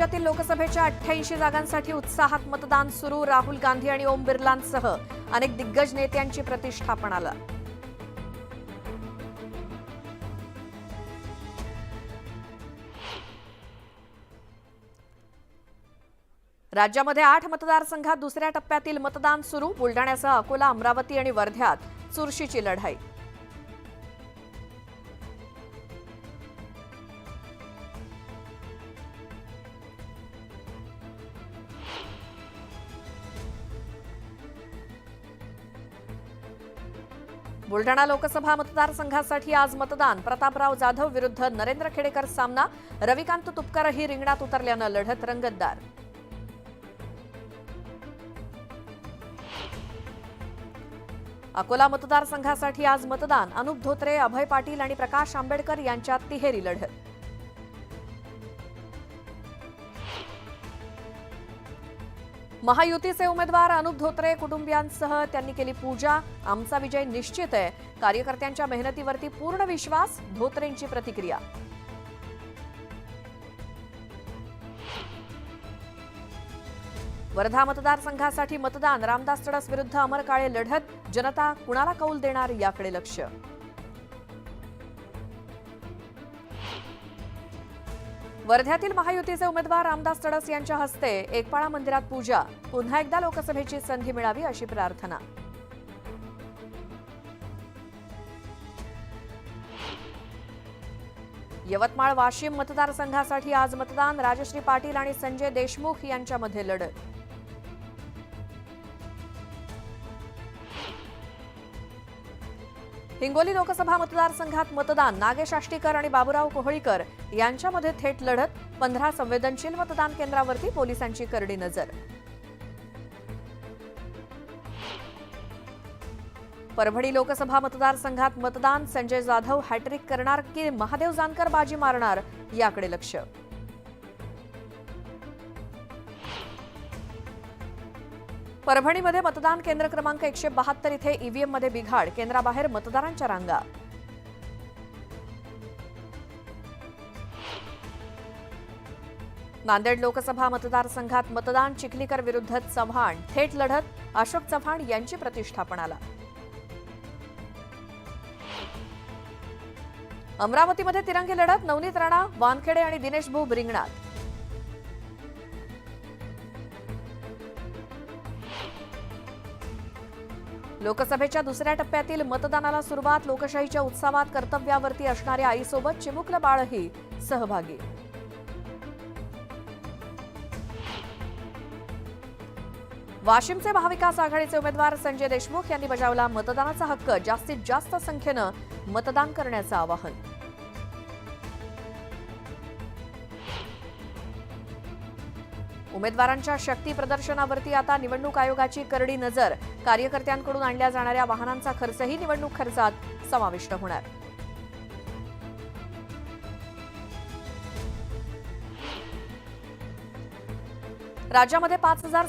राज्यातील लोकसभेच्या अठ्ठ्याऐंशी जागांसाठी उत्साहात मतदान सुरू. राहुल गांधी आणि ओम बिर्लांसह अनेक दिग्गज नेत्यांची प्रतिष्ठापणाला राज्यामध्ये आठ मतदारसंघात दुसऱ्या टप्प्यातील मतदान सुरू. बुलढाण्यासह अकोला अमरावती आणि वर्ध्यात चुरशीची लढाई. बुलढाणा लोकसभा मतदारसंघासाठी आज मतदान. प्रतापराव जाधव विरुद्ध नरेंद्र खेडेकर सामना. रविकांत तुपकरही रिंगणात उतरल्यानं लढत रंगतदार. अकोला मतदारसंघासाठी आज मतदान. अनुप धोत्रे अभय पाटील आणि प्रकाश आंबेडकर यांच्यात तिहेरी लढत. महायुतीचे उमेदवार अनुप धोत्रे कुटुंबियांसह त्यांनी केली पूजा. आमचा विजय निश्चित आहे. कार्यकर्त्यांच्या मेहनतीवरती पूर्ण विश्वास धोत्रेंची प्रतिक्रिया. वर्धा मतदारसंघासाठी मतदान. रामदास तडस विरुद्ध अमर काळे लढत. जनता कुणाला कौल देणार याकडे लक्ष? वर्ध्यातील महायुतीचे उमेदवार रामदास तडस यांच्या हस्ते एकपाळा मंदिरात पूजा. पुन्हा एकदा लोकसभेची संधी मिळावी अशी प्रार्थना. यवतमाळ वाशिम मतदारसंघासाठी आज मतदान. राजश्री पाटील आणि संजय देशमुख यांच्यामध्ये लढत. हिंगोली लोकसभा मतदारसंघात मतदान नागेश आष्टीकर आणि बाबुराव कोहळीकर यांच्यामध्ये थेट लढत पंधरा संवेदनशील मतदान केंद्रावरती पोलिसांची करडी नजर. परभणी लोकसभा मतदारसंघात मतदान संजय जाधव हॅट्रिक करणार की महादेव जानकर बाजी मारणार याकडे लक्ष. परभणीमध्ये मतदान केंद्र क्रमांक एकशे बहात्तर इथे ईव्हीएममध्ये बिघाड. केंद्राबाहेर मतदारांच्या रांगा. नांदेड लोकसभा मतदारसंघात मतदान चिखलीकर विरुद्ध चव्हाण. थेट लढत अशोक चव्हाण यांची प्रतिष्ठापणाला. अमरावतीमध्ये तिरंगी लढत नवनीत राणा वानखेडे आणि दिनेश भूब रिंगणात लोकसभेच्या दुसऱ्या टप्प्यातील मतदानाला सुरुवात लोकशाहीच्या उत्सवात कर्तव्यावरती असणाऱ्या आईसोबत चिमुकलं बाळही सहभागी. वाशिमचे महाविकास आघाडीचे उमेदवार संजय देशमुख यांनी बजावला मतदानाचा हक्क. जास्तीत जास्त संख्येनं मतदान करण्याचं आवाहन. उमेदवारांच्या शक्ती प्रदर्शनावरती आता निवडणूक आयोगाची करडी नजर. कार्यकर्त्यांकडून आणल्या जाणाऱ्या वाहनांचा खर्चही निवडणूक खर्चात समाविष्ट होणार. राज्यामध्ये पाच हजार